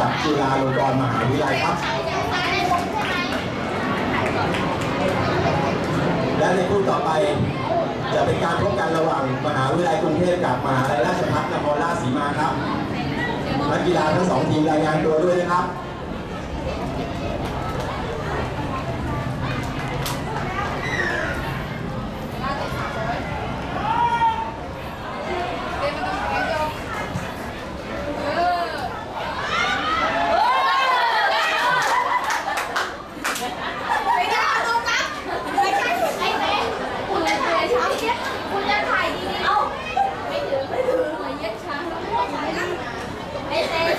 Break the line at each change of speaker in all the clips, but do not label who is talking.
จากจุฬาลงกรณ์มหาวิทยาลัยครับ และในคู่ต่อไปจะเป็นการพบกันระหว่างมหาวิทยาลัยกรุงเทพกับมหาวิทยาลัยราชภัฏนครราชสีมาครับนักกีฬาทั้งสองทีมรายงานตัวด้วยนะครับ
拜拜。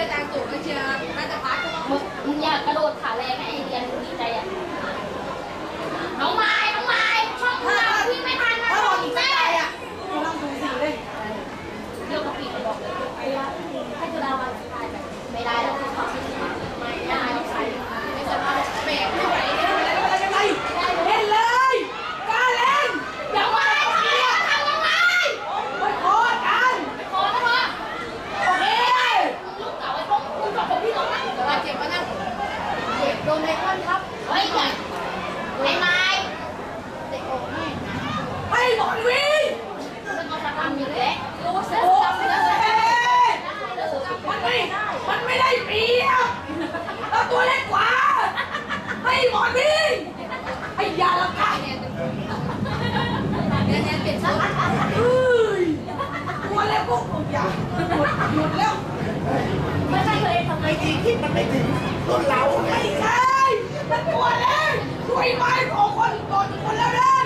อาจารย์สูงเชียร์น่าจะพักมึงอยาก
กระ
โดดขาแรงให้ไอเดี
ยน
โดนไมค
อนครับเฮ้
ยให
ญ่
ไอ้ไม้
เด็
ก
โอ้แไอ้บอลวีมั
นก็
จะ
ทำยู่
แล้วรู้สึก
จำไม่ได้
มันไม่มันไม่ได้เปรียบเราตัวเล็กกว่าไอ้บอลวีไอยาละกัน
เนี่ยเตั
วเล็กพวกมอาหมดแล้ว
ไม่ใช่ตัวเองทำไม
ดีคิ
ดมั
น
ไม่ถึงต้นเหลาไม่ใช่มัน
ป
วดเลยคุ
ยไม้
ขอ
งคน
กอนคน
แล้
ว
นะ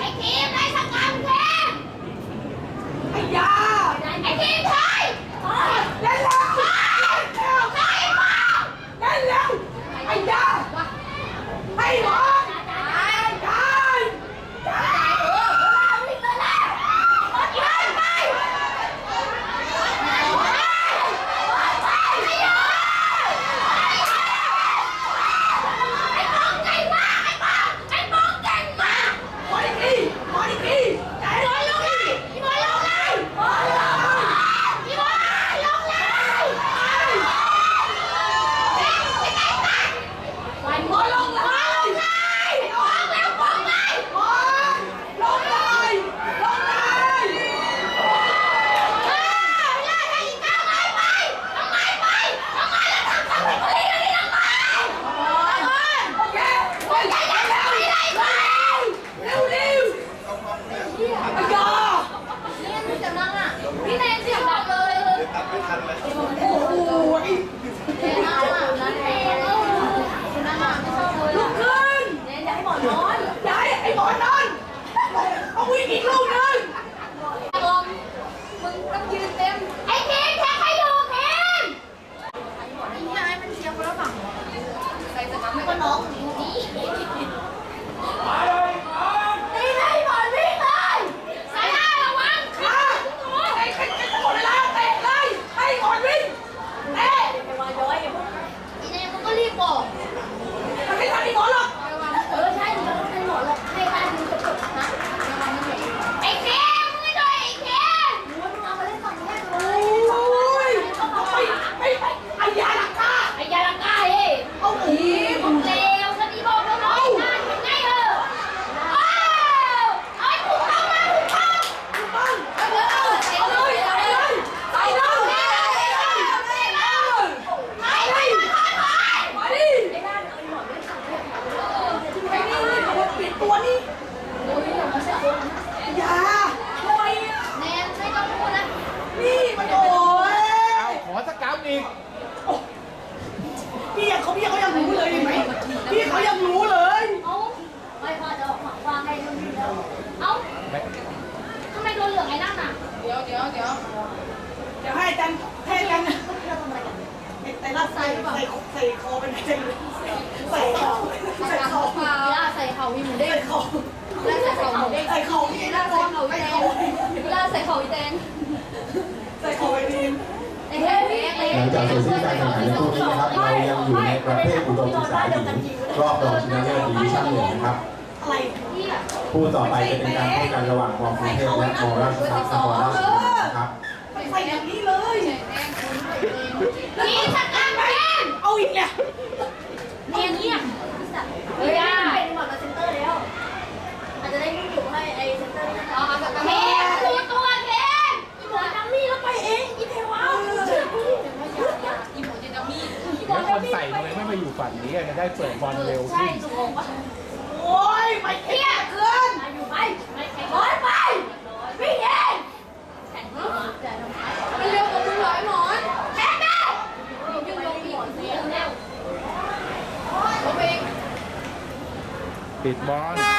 รอบรองชนะเลิศดีวิชั่นหนึ่งนะครับผู้ต่อไปจะเป็นการพบกันระหว่างมอกรุงเทพและมอราชพัฒน์สกอรราชบุรีนะครับ
ใส่อย่างนี้เลย
นี่ถ้าการแก้ม
เอาอีกแล้ว
เนียนเงียบเฮ้ยเป็นหมดมาเซนเตอร์แล้วอาจจะได้ลูกอยู่ให้ไอเซนเตอร์นี่
นะ ทำไมไม่มาอยู่ฝั่งนี้จะได้เปิดบอลเร็ว
ใช่สุงว่
โอ้ยไปเที่ยคืน
อยู่ไปไม่ใบอลไปพี่เย็นมันเร็วกว่ามึงหลายหมอนแม่แม่ยืนลงมอเสียงแล้วลอีก ปิ
ดบอล